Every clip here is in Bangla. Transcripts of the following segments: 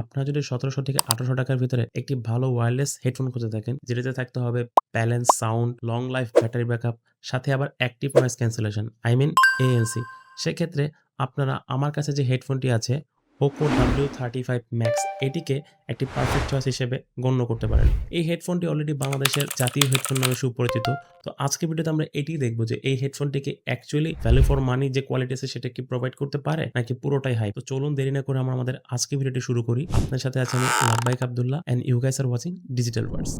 আপনারা যদি ১৭০০ থেকে ১৮০০ টাকার ভিতরে একটি ভালো ওয়ারলেস হেডফোন খুঁজে থাকেন, যেটাতে থাকতে হবে balance sound, long life battery backup, সাথে আবার active noise cancellation, I mean ANC সেক্ষেত্রে আপনারা আমার কাছে যে হেডফোনটি আছে Poco W35 Max এটিকে একটি পারফেক্ট চয়েস হিসেবে গণ্য করতে পারেন। এই হেডফোনটি অলরেডি বাংলাদেশের জাতীয় হেডফোন নামে সুপরিচিত। তো আজকের ভিডিওতে আমরা এটিই দেখব যে এই হেডফোনটিকে অ্যাকচুয়ালি ভ্যালু ফর মানি যে কোয়ালিটি আছে সেটা কি প্রোভাইড করতে পারে নাকি পুরোটাই হাই তো চলুন দেরি না করে আমরা আমাদের আজকের ভিডিওটি শুরু করি। আপনার সাথে আছি আমি Labbaik Abdullah and you guys are watching digital words.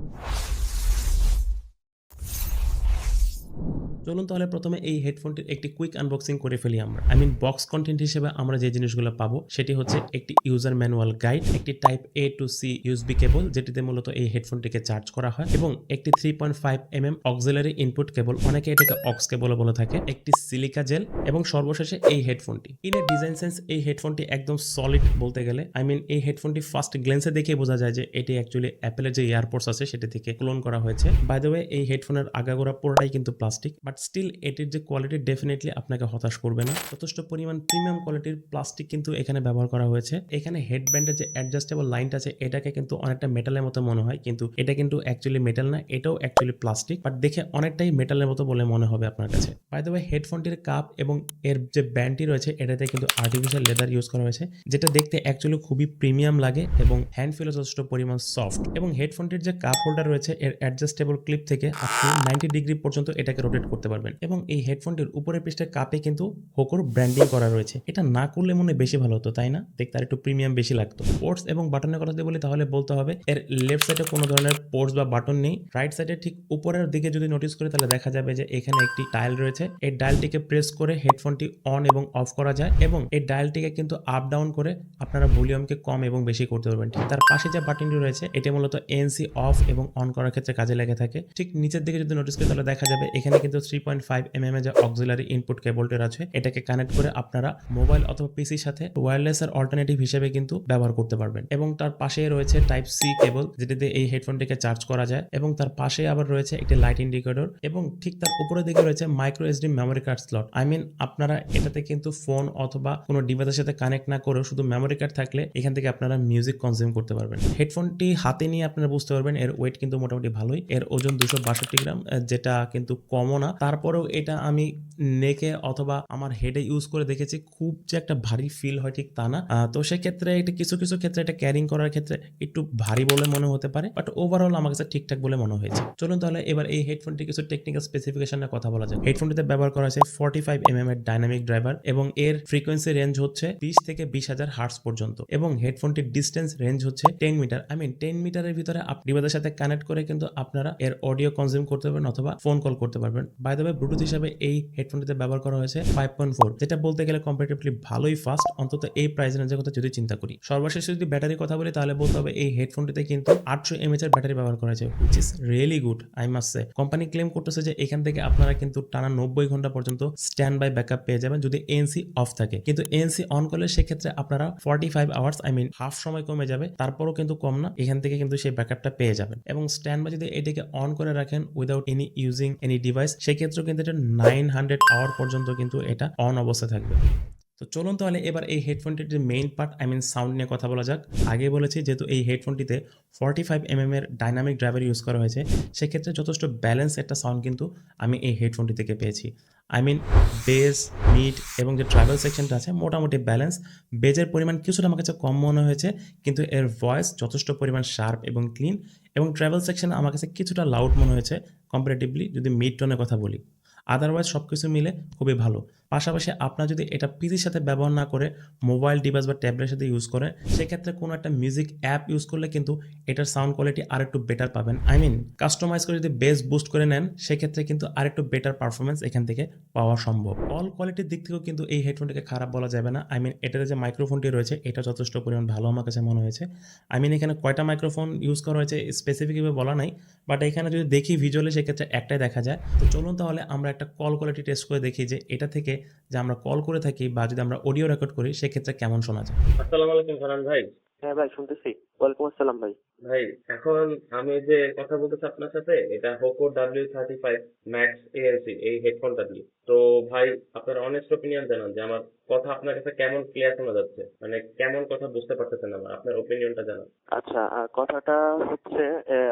চলুন তাহলে প্রথমে এই হেডফোনটির একটি কুইক আনবক্সিং করে ফেলি আমরা। আই মিন বক্স কন্টেন্ট হিসেবে আমরা যে জিনিসগুলো পাবো সেটি হচ্ছে একটি ইউজার ম্যানুয়াল গাইড, একটি type A to C USB cable যেটিতে মূলত এই হেডফোনটিকে চার্জ করা হয় এবং একটি 3.5 mm অক্সিলারি ইনপুট কেবল অনেকে এটাকে অক্স কেবলও বলে থাকে, একটি সিলিকা জেল এবং সর্বশেষে এই হেডফোনটি। ইন এ ডিজাইন সেন্স এই হেডফোনটি একদম সলিড বলতে গেলে। আই মিন এই হেডফোনটি ফার্স্ট গ্ল্যান্সে দেখে বোঝা যায় যে এটি অ্যাকচুয়ালি অ্যাপেলের যে এয়ারপোর্টস আছে সেটি থেকে ক্লোন করা হয়েছে। বাই দ্য ওয়ে এই হেডফোনের আগাগোড়া পুরোটাই কিন্তু প্লাস্টিক বাট স্টিল এটির যে কোয়ালিটি ডেফিনেটলি আপনাকে হতাশ করবে না। যথেষ্ট পরিমাণ প্রিমিয়াম কোয়ালিটির প্লাস্টিক কিন্তু এখানে ব্যবহার করা হয়েছে। এখানে হেডব্যান্ডের যে অ্যাডজাস্টেবল লাইনটা আছে, এটাকে কিন্তু অনেকটা মেটালের মতো মনে হয় কিন্তু এটা কিন্তু অ্যাকচুয়ালি মেটাল না, এটাও অ্যাকচুয়ালি প্লাস্টিক বাট দেখে অনেকটাই মেটালের মতো বলে মনে হবে আপনার কাছে। বাই দ্য হেডফোনটির কাপ এবং এর যে ব্যান্ডটি রয়েছে, এটাতে কিন্তু আর্টিফিশিয়াল লেদার ইউজ করা হয়েছে, যেটা দেখতে অ্যাকচুয়ালি খুবই প্রিমিয়াম লাগে এবং হ্যান্ড ফিলও যথেষ্ট পরিমাণ সফট এবং হেডফোনটির যে কাপ হোল্ডার রয়েছে, এর অ্যাডজাস্টেবল ক্লিপ থেকে আপনি 90 ডিগ্রি পর্যন্ত এটাকে রোটেট করতে পারবেন। এবং এই হেডফোনটির উপরের পৃষ্ঠের কাপে কিন্তু হোকোর ব্র্যান্ডিং করা রয়েছে। এটা না করলে মনে বেশি ভালো হতো, তাই না? দেখতে আর একটু প্রিমিয়াম বেশি লাগতো। পোর্টস এবং বাটনের কথা যদি বলি, তাহলে বলতে হবে, এর লেফট সাইডে কোনো ধরনের পোর্টস বা বাটন নেই। রাইট সাইডে ঠিক উপরের দিকে যদি নোটিস করি, তাহলে দেখা যাবে যে এখানে একটি ডায়াল রয়েছে। এই ডায়ালটিকে প্রেস করে হেডফোনটি অন এবং অফ করা যায় এবং এই ডায়ালটিকে কিন্তু আপ ডাউন করে আপনারা ভলিউমকে কম এবং বেশি করতে পারবেন। ঠিক, তার পাশে যে বাটনটি রয়েছে, এটি মূলত এনসি অফ এবং অন করার ক্ষেত্রে কাজে লেগে থাকে। ঠিক নিচের দিকে যদি নোটিস করি, তাহলে দেখা যাবে এখানে কিন্তু three point five M M এ যে অক্সিলারি ইনপুট কেবলটির আছে, এটাকে কানেক্ট করে আপনারা মোবাইল অথবা পিসির সাথে ওয়্যারলেস এর অল্টারনেটিভ হিসেবে কিন্তু ব্যবহার করতে পারবেন। এবং তার পাশে রয়েছে টাইপ সি কেবল যেটিতে এই হেডফোনটিকে চার্জ করা যায়। এবং তার পাশে আবার রয়েছে একটি লাইট ইন্ডিকেটর এবং ঠিক তার উপরের দিকে রয়েছে micro SD memory card slot I mean আপনারা এটাতে কিন্তু ফোন অথবা কোনো ডিভাইসের সাথে কানেক্ট না করেও শুধু মেমোরি কার্ড থাকলে এখান থেকে আপনারা মিউজিক কনজিউম করতে পারবেন। হেডফোনটি হাতে নিয়ে আপনারা বুঝতে পারবেন, এর ওয়েট কিন্তু মোটামুটি ভালোই। এর ওজন দুশো বাষট্টি গ্রাম যেটা কিন্তু কমও না। তারপরেও এটা আমি নেকে অথবা আমার হেডে ইউজ করে দেখেছি, খুব যে একটা ভারী ফিল হয় ঠিক তা না। তো সেক্ষেত্রে এটা কিছু কিছু ক্ষেত্রে এটা ক্যারিং করার ক্ষেত্রে একটু ভারী বলে মনে হতে পারে বাট ওভারঅল আমার কাছে ঠিকঠাক বলে মনে হয়েছে। চলুন তাহলে এবার এই হেডফোনটি কিছু টেকনিক্যাল স্পেসিফিকেশনের কথা বলা যায় হেডফোনটিতে ব্যবহার করা হয়েছে ফর্টি ফাইভ এম এর ডাইনামিক ড্রাইভার এবং এর ফ্রিকোয়েন্সি রেঞ্জ হচ্ছে বিশ থেকে বিশ হাজার হার্টস পর্যন্ত এবং হেডফোনটির ডিস্টেন্স রেঞ্জ হচ্ছে ten metre I mean ten মিটারের ভিতরে আপনি ডিভাইসের সাথে কানেক্ট করে কিন্তু আপনারা এর অডিও কনজিউম করতে পারবেন অথবা ফোন কল করতে পারবেন। বাই দ্য ব্লুটুথ হিসাবে এই হেডফোনটিতে ব্যবহার করা হয়েছে ফাইভ পয়েন্ট ফোর যেটা বলতে গেলে কম্পারেটিভলি ভালোই ফাস্ট অন্তত এই প্রাইস রেঞ্জের কথা যদি চিন্তা করি। সর্বশেষ যদি ব্যাটারির কথা বলি, তাহলে বলতে হবে এই হেডফোনটিতে কিন্তু আটশো এমএচ এর ব্যাটারি ব্যবহার করা হয়েছে which is really good I must say company claim করতেছে যে এখান থেকে আপনারা কিন্তু টানা নব্বই ঘণ্টা পর্যন্ত স্ট্যান্ড বাই ব্যাকআপ পেয়ে যাবেন যদি এনসি অফ থাকে। কিন্তু এনসি অন করলে সেক্ষেত্রে আপনারা forty five hours I mean half সময় কমে যাবে, তারপরও কিন্তু কম না, এখান থেকে কিন্তু সেই ব্যাকআপটা পেয়ে যাবেন। এবং স্ট্যান্ড বাই যদি এটিকে অন করে রাখেন without any using any device সেক্ষেত্রেও কিন্তু এটা নাইন হান্ড্রেড আওয়ার পর্যন্ত কিন্তু এটা অন অবস্থায় থাকবে। তো চলুন তাহলে এবার এই হেডফোনটির যে main part I mean sound নিয়ে কথা বলা যাক। আগে বলেছি যেহেতু এই হেডফোনটিতে ফর্টি ফাইভ এম এর ডাইনামিক ড্রাইভার ইউজ করা হয়েছে, সেক্ষেত্রে যথেষ্ট ব্যালেন্স একটা সাউন্ড কিন্তু আমি এই হেডফোনটি থেকে পেয়েছি। আই মিন বেস মিড এবং যে ট্রাভেল সেকশনটা আছে, মোটামুটি ব্যালেন্স বেজের পরিমাণ কিছুটা আমার কাছে কম মনে হয়েছে, কিন্তু এর ভয়েস যথেষ্ট পরিমাণ শার্প এবং ক্লিন এবং ট্রাভেল সেকশন আমার কাছে কিছুটা লাউড মনে হয়েছে। কম্পারেটিভলি যদি মিড টোনের কথা বলি আদারওয়াইজ সব কিছু মিলে খুবই ভালো। পাশাপাশি আপনার যদি এটা পিসির সাথে ব্যবহার না করে মোবাইল ডিভাইস বা ট্যাবলেটের সাথে ইউজ করেন সেক্ষেত্রে কোনো একটা মিউজিক অ্যাপ ইউজ করলে কিন্তু এটার সাউন্ড কোয়ালিটি আর একটু বেটার পাবেন। আই মিন কাস্টমাইজ করে যদি বেস বুস্ট করে নেন, সেক্ষেত্রে কিন্তু আর একটু বেটার পারফরমেন্স এখান থেকে পাওয়া সম্ভব। অল কোয়ালিটির দিক থেকেও কিন্তু এই হেডফোনটিকে খারাপ বলা যাবে না। আই মিন এটাতে যে মাইক্রোফোনটি রয়েছে, এটা যথেষ্ট পরিমাণ ভালো আমার কাছে মনে হয়েছে। আই মিন এখানে কয়টা মাইক্রোফোন ইউজ করা হয়েছে স্পেসিফিকভাবে বলা নাই বাট এখানে যদি দেখি ভিজুয়ালি সেক্ষেত্রে একটাই দেখা যায়। তো চলুন তাহলে আমরা একটা কল কোয়ালিটি টেস্ট করে দেখি যে এটা থেকে যে আমরা কল করে থাকি বা যদি আমরা অডিও রেকর্ড করি, সেক্ষেত্রে কেমন শোনা যায়। আসসালামু আলাইকুম ফারহান ভাই। হ্যাঁ ভাই শুনতেছি। ওয়ালাইকুম আসসালাম ভাই। ভাই এখন আমি যে কথা বলতেছি আপনার সাথে এটা Hoco W thirty five Max ALC এই হেডফোনটা দিয়ে। তো ভাই আপনার অনেস্ট ওপিনিয়ন জানান যে আমার কথা আপনার কাছে কেমন ক্লিয়ার শোনা যাচ্ছে? মানে কেমন কথা বুঝতে পারতেছেন আমার? আপনার ওপিনিয়নটা জানান। আচ্ছা কথাটা হচ্ছে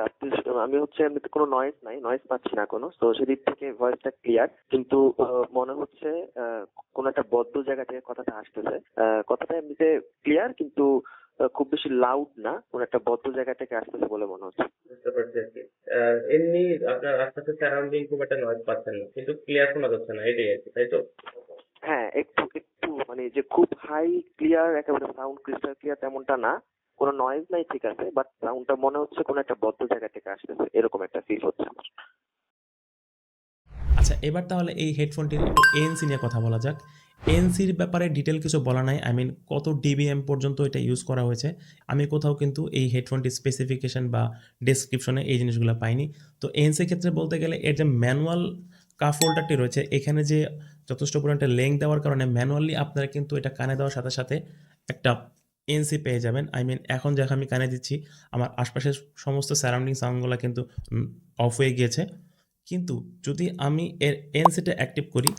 আপনি আমি হচ্ছে এমনিতে কোনো নয়েজ নাই নয়েজ পাচ্ছি না কোনো তো সেদিক থেকে ভয়েসটা ক্লিয়ার কিন্তু মনে হচ্ছে কোনো একটা বদ্ধ জায়গা থেকে কথাটা আসতেছে। কথাটা এমনিতে ক্লিয়ার কিন্তু খুব বেশি লাউড না কোনো একটা বদ্ধ জায়গা থেকে আসতেছে বলে মনে হচ্ছে। বুঝতে পারছি আর কি। আহ, এমনি আপনার আশপাশে সারাউন্ডিং খুব একটা নয়েজ পাচ্ছেন না কিন্তু ক্লিয়ার শোনা যাচ্ছে না এটাই আর কি তাই তো? হ্যাঁ একটু একটু মানে যে খুব হাই ক্লিয়ার একেবারে সাউন্ড ক্রিস্টাল ক্লিয়ার তেমনটা না কোনো নয়েজ নাই ঠিক আছে বাট সাউন্ডটা মনে হচ্ছে কোনো একটা বদ্ধ জায়গা থেকে আসতেছে এরকম একটা ফিল হচ্ছে আমার। আচ্ছা এবার তাহলে এই হেডফোনটির একটু এএনসি নিয়ে কথা বলা যাক। এএনসির ব্যাপারে ডিটেল কিছু বলা নাই। আই মিন কত ডিবিএম পর্যন্ত এটা ইউজ করা হয়েছে। আমি কোথাও কিন্তু এই হেডফোনটির স্পেসিফিকেশন বা ডেসক্রিপশনে এই জিনিসগুলো পাইনি। তো এএনসির ক্ষেত্রে বলতে গেলে এর যে ম্যানুয়াল কাফ হোল্ডারটি রয়েছে, এখানে যে যথেষ্ট পরিমাণে লেং দেওয়ার কারণে ম্যানুয়ালি আপনারা কিন্তু এটা কানে দেওয়ার সাথে সাথে একটা এনসি পেয়ে যাবেন। আই মিন এখন যখন আমি কানে দিচ্ছি, আমার আশপাশের সমস্ত সারাউন্ডিং সাউন্ডগুলো কিন্তু অফ হয়ে গিয়েছে। কিন্তু যদি আমি এর এনসিটা অ্যাক্টিভ করি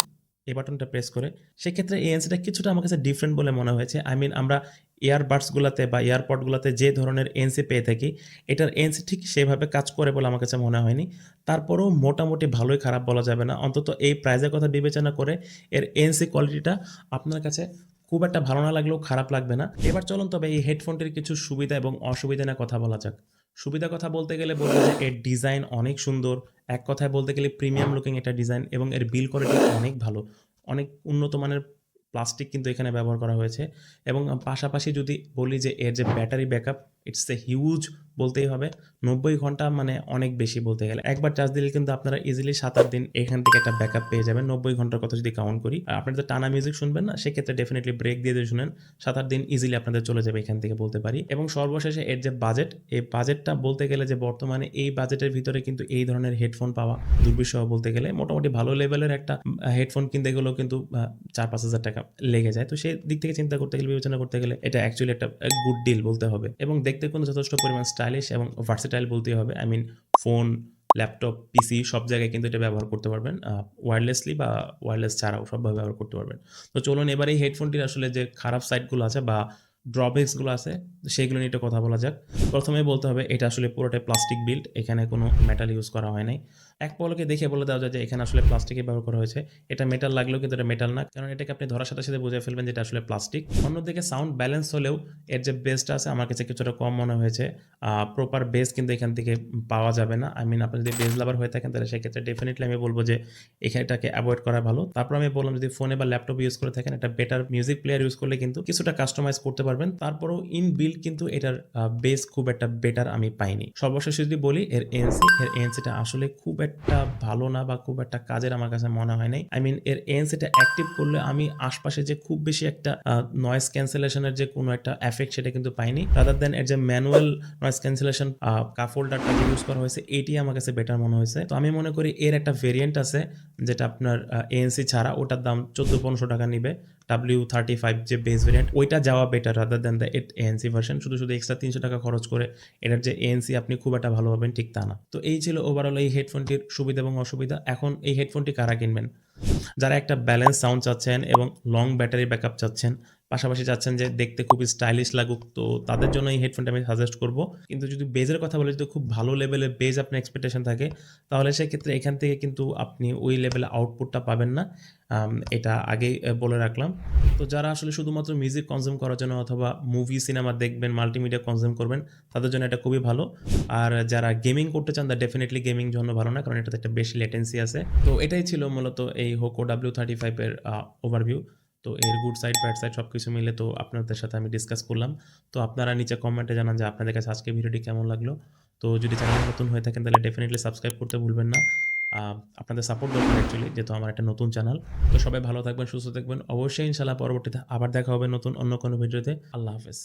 এই বাটনটা প্রেস করে, সেক্ষেত্রে এই এনসিটা কিছুটা আমার কাছে ডিফারেন্ট বলে মনে হয়েছে। আই মিন আমরা ইয়ারবাডসগুলোতে বা এয়ারপডগুলোতে যে ধরনের এনসি পেয়ে থাকি, এটার এনসি ঠিক সেভাবে কাজ করে বলে আমার কাছে মনে হয়নি। তারপরেও মোটামুটি ভালোই খারাপ বলা যাবে না। অন্তত এই প্রাইজের কথা বিবেচনা করে এর এনসি কোয়ালিটিটা আপনার কাছে খুব একটা ভালো না লাগলেও খারাপ লাগবে না। এবার চলুন তবে এই হেডফোনটির কিছু সুবিধা এবং অসুবিধা না কথা বলা যাক। সুবিধা কথা বলতে গেলে বলব যে এর ডিজাইন অনেক সুন্দর। এক কথায় বলতে গেলে প্রিমিয়াম লুকিং এটা ডিজাইন এবং এর বিল কোয়ালিটি অনেক ভালো। অনেক উন্নত মানের প্লাস্টিক কিন্তু এখানে ব্যবহার করা হয়েছে। এবং পাশাপাশি যদি বলি যে এর যে battery backup it's a huge বলতেই হবে। নব্বই ঘণ্টা মানে অনেক বেশি বলতে গেলে। একবার চার্জ দিলে কিন্তু আপনারা ইজিলি সাত আট দিন এখান থেকে একটা ব্যাকআপ পেয়ে যাবেন। নব্বই ঘণ্টার কথা যদি কাউন্ট করি। আর আপনারা তো টানা মিউজিক শুনবেন না, সেক্ষেত্রে ডেফিনেটলি ব্রেক দিয়ে দিয়ে শুনেন। সাত আট দিন ইজিলি আপনাদের চলে যাবে এখান থেকে বলতে পারি। এবং সর্বশেষে এর যে বাজেট এই বাজেটটা বলতে গেলে যে বর্তমানে এই বাজেটের ভিতরে কিন্তু এই ধরনের হেডফোন পাওয়া দুর্বিষহ বলতে গেলে। মোটামুটি ভালো লেভেলের একটা হেডফোন কিনতে গেলেও কিন্তু চার পাঁচ হাজার টাকা লেগে যায়। তো সেই দিক থেকে চিন্তা করতে গেলে, বিবেচনা করতে গেলে এটা অ্যাকচুয়ালি একটা গুড ডিল বলতে হবে। এবং দেখতে কিন্তু যথেষ্ট পরিমাণ স্টাইলিশ এবং ভার্সেটাইল বলতেই হবে। I mean phone laptop PC সব জায়গায় কিন্তু এটা ব্যবহার করতে পারবেন। ওয়্যারলেসলি বা ওয়্যারলেস ছাড়াও সবভাবে ব্যবহার করতে পারবেন। তো চলুন এবার এই হেডফোনটির আসলে যে খারাপ সাইডগুলো আছে বা ড্রব্যাক্সগুলো আছে সেগুলো নিয়ে একটু কথা বলা যাক। প্রথমে বলতে হবে, এটা আসলে পুরোটাই প্লাস্টিক বিল্ড এখানে কোনো মেটাল ইউজ করা হয় নাই। এক পলকে দেখে বলে দেওয়া যায় যে এখানে আসলে প্লাস্টিকের ব্যবহার করা হয়েছে। এটা মেটাল লাগলেও কিন্তু এটা মেটাল না, কারণ এটাকে আপনি ধরার সাথে সাথে বুঝে ফেলবেন যে এটা আসলে প্লাস্টিক অন্যদিকে সাউন্ড ব্যালেন্স হলেও এর যে বেসটা আছে, আমার কাছে কিছুটা কম মনে হয়েছে। প্রপার বেস কিন্তু এখান থেকে পাওয়া যাবে না। আই মিন আপনি যদি বেস লাভার হয়ে থাকেন, তাহলে সেক্ষেত্রে ডেফিনেটলি আমি বলব যে এখানে এটাকে অ্যাভয়েড করা ভালো। তারপর আমি বললাম, যদি ফোনে বা ল্যাপটপ ইউজ করে থাকেন, একটা বেটার মিউজিক প্লেয়ার ইউজ করলে কিন্তু কিছুটা কাস্টমাইজ করতে পারবেন। তারপরেও ইন বিল্ড কিন্তু এটার বেস খুব একটা বেটার আমি পাইনি। সর্বশেষ যদি বলি, এর এনসি এর এনসিটা আসলে খুব একটা ভালো না বা খুব একটা কাজের আমার কাছে মনে হয় নাই। আই মিন এর এনসিটা অ্যাক্টিভ করলে আমি আশপাশে যে খুব বেশি একটা নয়েজ ক্যান্সেলেশনের যে কোনো একটা এফেক্ট সেটা কিন্তু পাইনি। রাদার দেন এর যে ম্যানুয়াল নয়েস ক্যান্সেলেশন কাফোল্ডারটা ইউজ করা হয়েছে, এটি আমার কাছে বেটার মনে হয়েছে। তো আমি মনে করি এর একটা ভেরিয়েন্ট আছে, যেটা আপনার এএনসি ছাড়া ওটার দাম চোদ্দ পনেরোশো টাকা নিবে। ডাব্লিউ থার্টি ফাইভ যে বেস ভেরিয়েন্ট ওইটা যাওয়া better rather than the at ANC version শুধু শুধু এক্সট্রা তিনশো টাকা খরচ করে এটার যে এএনসি আপনি খুব একটা ভালো পাবেন, ঠিক তা না। তো এই ছিল ওভারঅল এই হেডফোনটির সুবিধা এবং অসুবিধা। এখন এই হেডফোনটি কারা কিনবেন? যারা একটা ব্যালেন্স সাউন্ড চাচ্ছেন এবং লং ব্যাটারি ব্যাকআপ চাচ্ছেন পাশাপাশি চাচ্ছেন যে দেখতে খুবই স্টাইলিশ লাগুক, তো তাদের জন্য এই হেডফোনটা আমি সাজেস্ট করব। কিন্তু যদি বেজের কথা বলে যদি খুব ভালো লেভেলের বেজ আপনার এক্সপেকটেশন থাকে, তাহলে সেক্ষেত্রে এখান থেকে কিন্তু আপনি ওই লেভেলে আউটপুটটা পাবেন না। এটা আগেই বলে রাখলাম। তো যারা আসলে শুধুমাত্র মিউজিক কনজিউম করার জন্য অথবা মুভি সিনেমা দেখবেন মাল্টিমিডিয়া কনজিউম করবেন, তাদের জন্য এটা খুবই ভালো। আর যারা গেমিং করতে চান তা ডেফিনেটলি গেমিং জন্য ভালো না, কারণ এটাতে একটা বেশি লেটেন্সি আছে। তো এটাই ছিল মূলত এই হোকো ডাব্লিউ থার্টি ফাইভের ওভারভিউ তো এর গুড সাইড ব্যাড সাইড সব কিছু মিলে তো আপনাদের সাথে আমি ডিসকাস করলাম। তো আপনারা নিচে কমেন্টে জানান যে আপনাদের কাছে আজকে ভিডিওটি কেমন লাগল। তো যদি চ্যানেল নতুন হয়ে থাকেন তাহলে ডেফিনেটলি সাবস্ক্রাইব করতে ভুলবেন না। আপনাদের সাপোর্ট দরকার অ্যাকচুয়ালি যেহেতু আমার একটা নতুন চ্যানেল তো সবাই ভালো থাকবেন, সুস্থ থাকবেন। অবশ্যই ইনশাল্লাহ পরবর্তীতে আবার দেখা হবে নতুন অন্য কোনো ভিডিওতে। আল্লাহ হাফেজ।